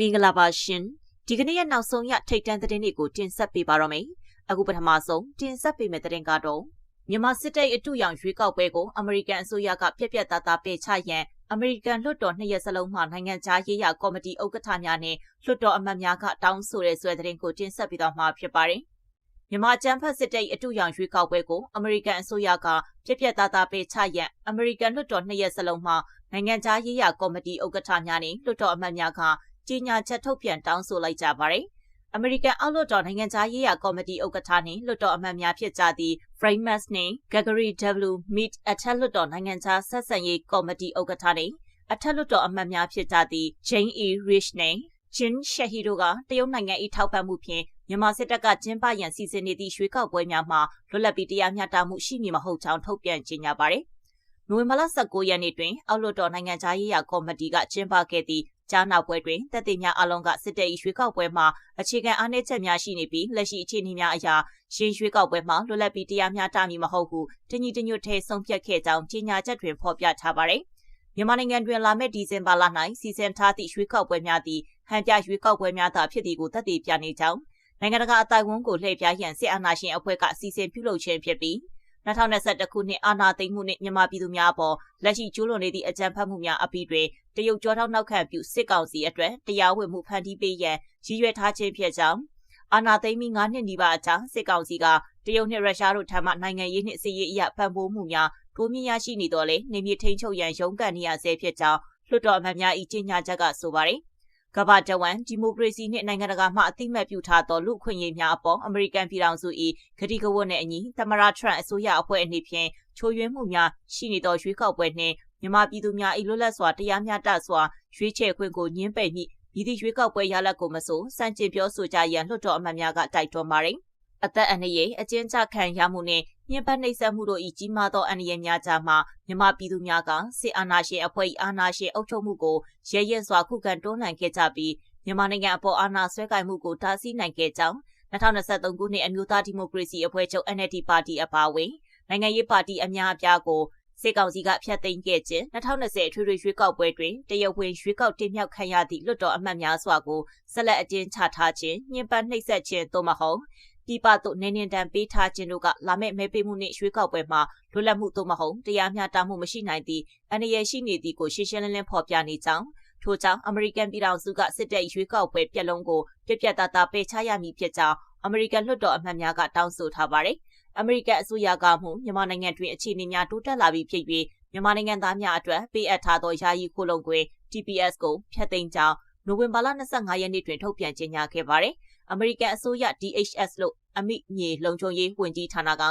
မင်္ဂလာပါရှင်ဒီကနေ့ရဲ့နောက်ဆုံးရထိတ်တန့်သတင်းတွေကိုတင်ဆက်ပေးပါရမယ်အခုပထမဆုံးတင်ဆက်ပေးမယ့်သတင်းကတော့မြန်မာစစ်တပ်အတူရောင်ရွေးကောက်ပွဲကိုအမေရိကန်အစိုးရကပြက်ပြက်သားသားပယ်ချရန်အမေရိကန်လွှတ်တော်နှစ်ရက်စလုံးမှနိုင်ငံခြားရေးရာကော်မတီဥက္ကဋ္ဌများနဲ့လွှတ်တော်အမတ်များကတောင်းဆိုတဲ့ဆွဲသတင်းကိုတင်ဆက်ပေးတော့မှာဖြစ်ပါတယ်မြန်မာကျန်းဖတ်စစ်တပ်အတူရောင်ရွေးကောက်ပွဲကိုအမေရိကန်အစိုးရကပြက်ပြက်သားသားပယ်ချရန်အမေရိကန်လွှတ်တော်နှစ်ရက်စလုံးမှနိုင်ငံခြားရေးရာကော်မတီဥက္ကဋ္ဌများနဲ့လွှတ်တော်အမတ်များက ကြေညာချက်ထုတ်ပြန်တောင်းဆိုလိုက်ကြပါတယ်။အမေရိကန်အောက်လွှတ်တော်နိုင်ငံခြားရေးရာကော်မတီဥက္ကဋ္ဌနှင့်လွှတ်တော်အမတ်များဖြစ်ကြသည့် Framus နှင့် Gregory W. Mead အထက်လွှတ်တော်နိုင်ငံခြားဆက်ဆံရေးကော်မတီဥက္ကဋ္ဌနှင့်အထက်လွှတ်တော်အမတ်များဖြစ်ကြသည့် Jane E. Rich နှင့် Jin Shahi တို့ကတရုတ်နိုင်ငံ၏ထောက်ပံ့မှုဖြင့်မြန်မာစစ်တပ်ကကျင်းပရန်စီစဉ်နေသည့်ရွေးကောက်ပွဲများမှာလွတ်လပ်ပြီးတရားမျှတမှုရှိမည်မဟုတ်ကြောင်းထုတ်ပြန်ကြေညာပါတယ်။နိုဝင်ဘာလ19ရက်နေ့တွင်အောက်လွှတ်တော်နိုင်ငံခြားရေးရာကော်မတီကကျင်းပခဲ့သည့် ကြားနာပွဲတွင်တပ်သေးများအလုံးကစစ်တပ်၏ရွေးကောက်ပွဲမှာအခြေခံအားနည်းချက်များရှိနေပြီးလက်ရှိအခြေအနေများအရာရှင်းရွေးကောက်ပွဲမှာလွတ်လပ်ပြီးတရားမျှတမည်မဟုတ်ဟုတညီတညွတ်ထဲဆုံးဖြတ်ခဲ့ကြောင်းကြေညာချက်တွင်ဖော်ပြထားပါသည်မြန်မာနိုင်ငံတွင်လာမယ့်ဒီဇင်ဘာလ၌စီစဉ်ထားသည့်ရွေးကောက်ပွဲများသည်ဟန်ပြရွေးကောက်ပွဲများသာဖြစ်သည်ကိုသက်သေပြနေကြောင်းနိုင်ငံတကာအတိုင်းအဝန်ကိုလှည့်ပြရန်စစ်အာဏာရှင်အဖွဲ့ကစီစဉ်ပြုလုပ်ခြင်းဖြစ်ပြီး 2021ခုနှစ်အာဏာသိမ်းမှုနှင့်မြန်မာပြည်သူများအပေါ်လက်ရှိကျူးလွန်နေသည့်အကြမ်းဖက်မှုများအပြီးတွင်တရုတ်ကြောထောက်နောက်ခံပြုစစ်ကောင်စီအတွက်တရားဝင်မှုဖန်တီးပေးရန်ရည်ရွယ်ထားခြင်းဖြစ်ကြောင်းအာဏာသိမ်းပြီး9နှစ်နီးပါးအကြာစစ်ကောင်စီကတရုတ်နဲ့ရုရှားတို့ထံမှနိုင်ငံရေးနှင့်စစ်ရေးအရပံ့ပိုးမှုများတိုးမြင့်ရရှိနေတော့လေနေမြေထိန်ချုပ်ရန်ရုန်းကန်နေရဆဲဖြစ်ကြောင်းလွှတ်တော်အမတ်များ၏ကြေညာချက်ကဆိုပါတယ် ကမ္ဘာတဝန်ဒီမိုကရေစီနှင့်နိုင်ငံတကာမှအသိမှတ်ပြုထားသောလူ့အခွင့်အရေးများအပေါ်အမေရိကန်ပြည်ထောင်စု၏ဂတိကဝတ်နှင့်အညီသမရထရန့်အစိုးရအဖွဲ့အနေဖြင့်ချိုးယွင်းမှုများရှိနေသောရွေးကောက်ပွဲနှင့်မြန်မာပြည်သူများ၏လွတ်လပ်စွာတရားမျှတစွာရွေးချယ်ခွင့်ကိုညှင်းပယ်မိပြည်သူရွေးကောက်ပွဲရလဒ်ကိုမဆိုစံကျင်ပြောဆိုကြရန်လွှတ်တော်အမတ်များကတိုက်တွန်းပါတယ်။အသက်အန္တရာယ်အကျဉ်းချခံရမှုနှင့် ညှဉ်းပန်းနှိပ်စက်မှုတို့၏ကြီးမားသောအန္တရာယ်များကြားမှာမြန်မာပြည်သူများကစစ်အာဏာရှင်အဖွဲ့၏အာဏာရှင်အုပ်ချုပ်မှုကိုရဲရဲစွာခုခံတွန်းလှန်ခဲ့ကြပြီးမြန်မာနိုင်ငံအပေါ်အာဏာဆွဲကိုင်မှုကိုတားဆီးနိုင်ခဲ့ကြောင်း2023ခုနှစ်အမျိုးသားဒီမိုကရေစီအဖွဲ့ချုပ် NLD ပါတီအပါအဝင်နိုင်ငံရေးပါတီအများအပြားကိုစစ်ကောင်စီကဖျက်သိမ်းခဲ့ခြင်း2020အထွေထွေရွေးကောက်ပွဲတွင်တရုတ်ဝင်ရွေးကောက်တင်မြှောက်ခံရသည့်လွှတ်တော်အမတ်များစွာကိုဆက်လက်အကျဉ်းချထားခြင်းညှဉ်းပန်းနှိပ်စက်ခြင်းသို့မဟုတ် ပြည်ပသို့နေနေတံပေးထားခြင်းတို့ကလာမယ့်မဲပေးမှုနှင့်ရွေးကောက်ပွဲမှာလွတ်လပ်မှုသို့မဟုတ်တရားမျှတမှုမရှိနိုင်သည့်အနေရရှိနေသည့်ကိုရှင်းရှင်းလင်းလင်းဖော်ပြနေကြောင်းထို့ကြောင့်အမေရိကန်ပြည်ထောင်စုကစစ်တပ်ရွေးကောက်ပွဲပြက်လုံးကိုပြက်ပြက်သားသားပယ်ချရမည်ဖြစ်ကြောင်းအမေရိကန်လွှတ်တော်အမတ်များကတောင်းဆိုထားပါတယ်။အမေရိကန်အစိုးရကမှမြန်မာနိုင်ငံတွင်အခြေအနေများတိုးတက်လာပြီးဖြစ်၍မြန်မာနိုင်ငံသားများအတွက်ပေးအပ်ထားသောယာယီခိုလုံခွင့် TPS ကိုဖျက်သိမ်းကြောင်းနိုဝင်ဘာလ25ရက်နေ့တွင်ထုတ်ပြန်ကြေညာခဲ့ပါတယ်။ အမေရိကန်အစိုးရ DHS လို့အမိမြေလုံခြုံရေးဝန်ကြီးဌာနက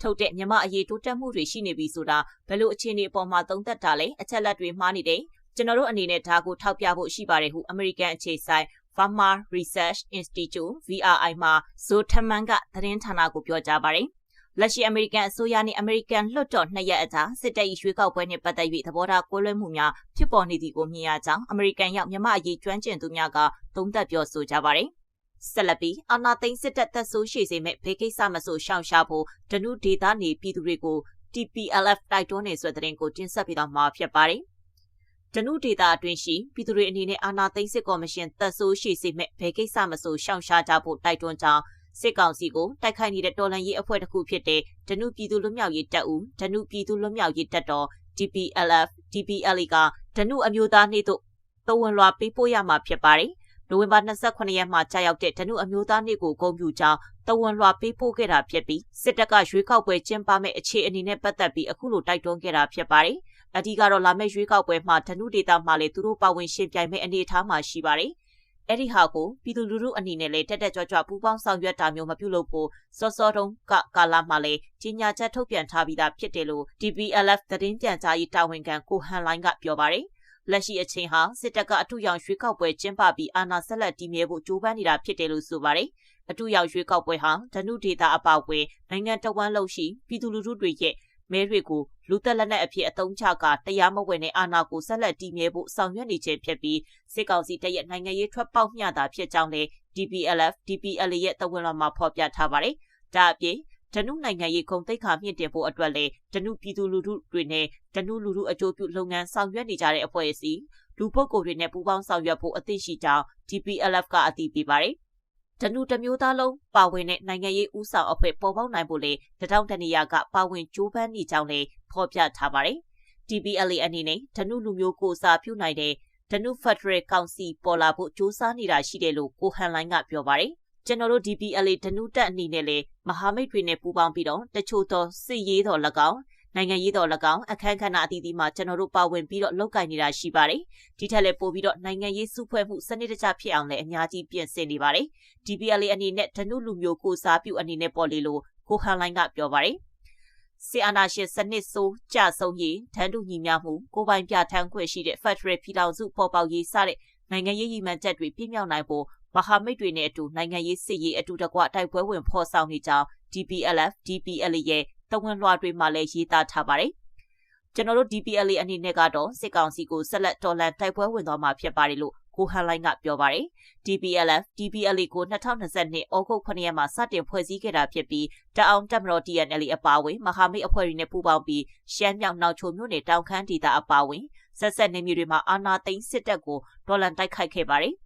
ထုတ်တဲ့မြန်မာအရေးတိုးတက်မှုတွေရှိနေပြီဆိုတာဘယ်လိုအခြေအနေအပေါ်မှာသုံးသပ်တာလဲအချက်လက်တွေမှားနေတယ်ကျွန်တော်တို့အနေနဲ့ဒါကိုထောက်ပြဖို့ရှိပါတယ်ဟုအမေရိကန်အခြေစိုက် Farmer Research Institute VRI မှဇိုထမန်ကသတင်းဌာနကိုပြောကြားပါတယ်။လက်ရှိအမေရိကန်အစိုးရနှင့်အမေရိကန်လွှတ်တော်နှစ်ရက်အကြာစစ်တပ်၏ရွေးကောက်ပွဲနှင့်ပတ်သက်၍သဘောထားကွဲလွဲမှုများဖြစ်ပေါ်နေသည်ကိုမြင်ရကြောင်းအမေရိကန်ရောက်မြန်မာအရေးကျွမ်းကျင်သူများကသုံးသပ်ပြောဆိုကြပါတယ်။ ဆက်လက်ပြီးအာနာသိန်းစစ်တပ်သက်ဆိုးရှိစေမဲ့ဘေးကိစ္စမဆိုရှောင်ရှားဖို့ဒနုဒေသနေပြည်သူတွေကို TPLF တိုက်တွန်းနေဆိုတဲ့သတင်းကိုတင်ဆက်ပေးတော့မှာဖြစ်ပါတယ်။ဒနုဒေတာအတွင်းရှိပြည်သူတွေအနေနဲ့အာဏာသိမ်းစစ်ကော်မရှင်တပ်ဆိုးရှိစေမဲ့ဘယ်ကိစ္စမဆိုရှောင်ရှားကြဖို့တိုက်တွန်းကြောင်းစစ်ကောင်စီကိုတိုက်ခိုက်နေတဲ့တော်လှန်ရေးအဖွဲ့တစ်ခုဖြစ်တဲ့ဒနုပြည်သူလွတ်မြောက်ရေးတပ်ဦးဒနုပြည်သူလွတ်မြောက်ရေးတပ်တော် DPLF DPLA ကဒနုအမျိုးသားနေ့သို့တဝန်လွှာပေးပို့ရမှာဖြစ်ပါတယ်။ နိုဝင်ဘာ28ရက်မှာကြာရောက်တဲ့ဒနုအမျိုးသားနေ့ကိုဂုဏ်ပြုကြောင်းတဝန်လွှာပေးပို့ခဲ့တာဖြစ်ပြီးစစ်တပ်ကရွေးကောက်ပွဲကျင်းပမဲ့အခြေအနေနဲ့ပတ်သက်ပြီးအခုလိုတိုက်တွန်းခဲ့တာဖြစ်ပါတယ်။အဓိကတော့လာမယ့်ရွေးကောက်ပွဲမှာဓနုဒေတာမှာလည်းသူတို့ပါဝင်ရှင်ပြိုင်မဲ့အနေအထားမှာရှိပါတယ်။အဲ့ဒီဟာကိုပြည်သူလူထုအနေနဲ့လည်းတက်တက်ကြွကြွပူးပေါင်းဆောင်ရွက်တာမျိုးမပြုလုပ်ဖို့စောစောတုန်းကကာလမှာလည်းကြီးညာချက်ထုတ်ပြန်ထားပြီးသားဖြစ်တယ်လို့ DPLF သတင်းပြန်ကြားရေးတာဝန်ခံကိုဟန်လိုင်းကပြောပါတယ်။ လက်ရှိအချိန်ဟာစစ်တပ်ကအထူးရောင်ရွေးကောက်ပွဲကျင်းပပြီးအာဏာဆက်လက်တည်မြဲဖို့ကြိုးပမ်းနေတာဖြစ်တယ်လို့ဆိုပါတယ်။အထူးရောင်ရွေးကောက်ပွဲဟာဓနုဒေတာအပါအဝင်နိုင်ငံတော်ဝန်လုံးရှိပြည်သူလူထုတွေရဲ့မဲတွေကိုလူသက်လက်နက်အဖြစ်အသုံးချကာတရားမဝင်တဲ့အာဏာကိုဆက်လက်တည်မြဲဖို့ဆောင်ရွက်နေခြင်းဖြစ်ပြီးစစ်ကောင်စီတရက်နိုင်ငံရေးထွက်ပေါက်မျှတာဖြစ်ကြောင်းလည်း DPLF DPLA ရဲ့တဝန်လွှာမှာဖော်ပြထားပါတယ်။ဒါအပြင် ဒနုနိုင်ငံရေးခုံတိတ်ခါမြင့်တင်ဖို့အတွက်လည်းဒနုပြည်သူလူထုတွေနဲ့ဒနုလူထုအကျိုးပြုလုပ်ငန်းဆောင်ရွက်နေကြတဲ့အဖွဲ့အစည်းလူပုဂ္ဂိုလ်တွေနဲ့ပူးပေါင်းဆောင်ရွက်ဖို့အသင့်ရှိကြောင်း TPLF ကအတည်ပြုပါတယ်။တနူတမျိုးသားလုံးပါဝင်တဲ့နိုင်ငံရေးဥဆောင်အဖွဲ့ပေါ်ပေါက်နိုင်ဖို့လေတထောင်တနေရာကပါဝင်ကြိုးပမ်းနေကြောင်းလည်းဖော်ပြထားပါတယ်။ TPLA အနေနဲ့တနုလူမျိုးကိုစားပြုနိုင်တဲ့ဒနုဖက်ဒရယ်ကောင်စီပေါ်လာဖို့စ조사နေတာရှိတယ်လို့ကိုဟန်လိုင်းကပြောပါတယ်။ ကျွန်တော်တို့ DPLA ဒနုတက်အနေနဲ့လေမဟာမိတ်တွေနဲ့ပူးပေါင်းပြီးတော့တချို့သောစစ်ရေးတော်၎င်းနိုင်ငံရေးတော်၎င်းအခမ်းခဏအသီးသီးမှာကျွန်တော်တို့ပါဝင်ပြီးတော့လုပ်ကိုင်နေတာရှိပါတယ်။ဒီထက်လည်းပိုပြီးတော့နိုင်ငံရေးစုဖွဲ့မှုစနစ်တကျဖြစ်အောင်လည်းအများကြီးပြင်ဆင်နေပါတယ်။ DPLA အနေနဲ့ဒနုလူမျိုးကိုစားပြုအနေနဲ့ပေါ်လေလို့ကိုဟန်လိုင်းကပြောပါတယ်။ဆီအာနာရှင်စနစ်ဆိုးကြဆုံးရေးတန်းတူညီမျှမှုကိုပိုင်ပြဋ္ဌာန်းခွင့်ရှိတဲ့ Federal ပြည်ထောင်စုပေါ်ပေါက်ရေးစတဲ့နိုင်ငံရေးရည်မှန်းချက်တွေပြည့်မြောက်နိုင်ဖို့ မဟာမိတ်တွေနဲ့အတူနိုင်ငံရေးစစ်ရေးအတူတကွတိုက်ပွဲဝင်ဖော်ဆောင်နေကြောင်း DPLF DPLA ရဲ့တဝန်လွှာတွေမှာလည်းရေးသားထားပါတယ်။ကျွန်တော်တို့ DPLA အနေနဲ့ကတော့စစ်ကောင်စီကိုဆက်လက်တော်လှန်တိုက်ပွဲဝင်သွားမှာဖြစ်ပါတယ်လို့ကိုဟန်လိုင်းကပြောပါတယ်။ DPLF DPLA ကို2022ဩဂုတ်9ရက်မှာစတင်ဖွဲ့စည်းခဲ့တာဖြစ်ပြီးတအောင်တက်မတော် TNL အပါအဝင်မဟာမိတ်အဖွဲ့တွေနဲ့ပူးပေါင်းပြီးရှမ်းမြောက်နောက်ချိုမြို့နယ်တောင်ခမ်းဒေသအပါအဝင်ဆက်ဆက်နေမျိုးတွေမှာအာဏာသိမ်းစစ်တပ်ကိုတော်လှန်တိုက်ခိုက်ခဲ့ပါတယ်။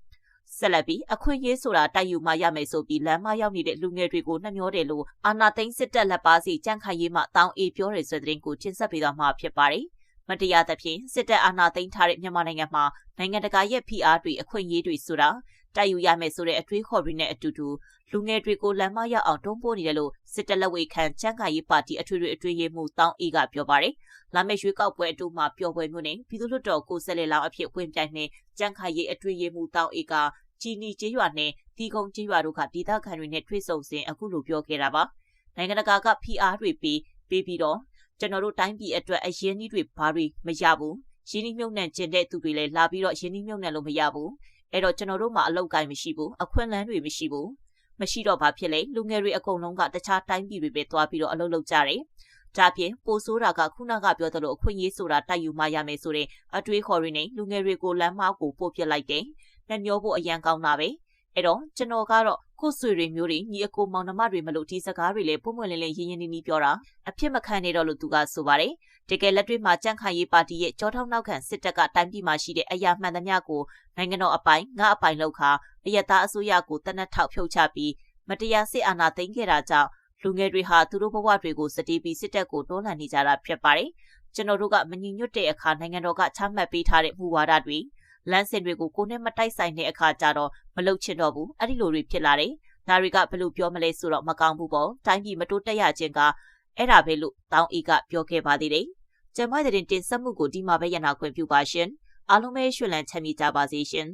ဆက်လက်ပြီးအခွင့်အရေးဆိုတာတိုက်ယူမှရမယ်ဆိုပြီးလမ်းမရောက်နေတဲ့လူငယ်တွေကိုနှမျောတယ်လို့အာနာသိန်းစစ်တပ်လက်ပါစီကြန့်ခိုင်ရေးမှတောင်းအေးပြောတယ်ဆိုတဲ့သတင်းကိုတင်ဆက်ပေးသွားမှာဖြစ်ပါတယ်။မတရားသဖြင့်စစ်တပ်အာဏာသိမ်းထားတဲ့မြန်မာနိုင်ငံမှာနိုင်ငံတကာရဲ့ဖိအားတွေအခွင့်အရေးတွေဆိုတာ တိုက်ယူရမယ်ဆိုတဲ့အတွေးခေါ်တွေနဲ့အတူတူလူငယ်တွေကိုလမ်းမရောက်အောင်တွန်းပို့နေတယ်လို့စစ်တပ်လက်ဝဲခံချမ်းကာရေးပါတီအထွေထွေအတွင်းရေးမှူးတောင်းအေးကပြောပါတယ်။လာမယ့်ရွေးကောက်ပွဲအတူမှာပျော်ပွဲမျိုးနဲ့ပြည်သူ့လွှတ်တော်ကိုယ်စားလှယ်လောင်းအဖြစ်ဝင်ပြိုင်နေချမ်းကာရေးအတွင်းရေးမှူးတောင်းအေးကချီနီကျေးရွာနဲ့တီကုံကျေးရွာတို့ကဒေသခံတွေနဲ့တွေ့ဆုံစဉ်အခုလိုပြောခဲ့တာပါ။နိုင်ငံတကာကဖိအားတွေပေးပေးပြီးတော့ကျွန်တော်တို့တိုင်းပြည်အတွက်အရင်ကြီးတွေဘာတွေမရဘူး။ရင်းနှီးမြှုပ်နှံကျင်တဲ့သူတွေလည်းလာပြီးတော့ရင်းနှီးမြှုပ်နှံလို့မရဘူး။ အဲ့တော့ကျွန်တော်တို့မှာအလောက်ကိုင်းမရှိဘူး။အခွင့်အလမ်းတွေမရှိဘူး။မရှိတော့ဘာဖြစ်လဲလူငယ်တွေအကုန်လုံးကတခြားတိုင်းပြည်တွေပဲသွားပြီးတော့အလုပ်လုပ်ကြတယ်။ဒါဖြင့်ပိုဆိုးတာကခုနကပြောသလိုအခွင့်အရေးဆိုတာတိုက်ယူမှရမယ်ဆိုတဲ့အတွေးခေါ်ရင်းနဲ့လူငယ်တွေကိုလမ်းမကိုပို့ပြလိုက်တယ်။နှမျောဖို့အရန်ကောင်းတာပဲ။အဲ့တော့ကျွန်တော်ကတော့ ကိုဆွေတွေမျိုးတွေညီအကိုမောင်နှမတွေမလို့ဒီစကားတွေလည်းပုံမှန်လင်းလင်းရင်းရင်းနှီးနှီးပြောတာအဖြစ်မခံနေတော့လို့သူကဆိုပါတယ်တကယ်လက်တွေ့မှာကြန့်ခိုင်ရေးပါတီရဲ့ကြောထောက်နောက်ခံစစ်တပ်ကတိုင်းပြည်မှာရှိတဲ့အရာမှန်သမျှကိုနိုင်ငံတော်အပိုင်ငါအပိုင်လောက်ခါအယက်သားအစိုးရကိုတနက်ထောက်ဖြုတ်ချပြီးမတရားစစ်အာဏာသိမ်းခဲ့တာကြောင့်လူငယ်တွေဟာသူတို့ဘဝတွေကိုစတေးပြီးစစ်တပ်ကိုတွန်းလှန်နေကြတာဖြစ်ပါတယ်ကျွန်တော်တို့ကမညီညွတ်တဲ့အခါနိုင်ငံတော်ကချမှတ်ပေးထားတဲ့မူဝါဒတွေ လမ်းစဉ်တွေကိုကိုနဲ့မတိုက်ဆိုင်တဲ့အခါကျတော့မလုတ်ချင်တော့ဘူးအဲ့ဒီလိုတွေဖြစ်လာတယ်ဒါတွေကဘယ်လိုပြောမလဲဆိုတော့မကောင်းဘူးပေါ့တိုင်းပြည်မတိုးတက်ရခြင်းကအဲ့ဒါပဲလို့တောင်းအေးကပြောခဲ့ပါသေးတယ်ကျမတဲ့တင်ဆက်မှုကိုဒီမှာပဲရနာခွင့်ပြုပါရှင်အားလုံးပဲရွှေလန်းချမ်းမြေကြပါစေရှင်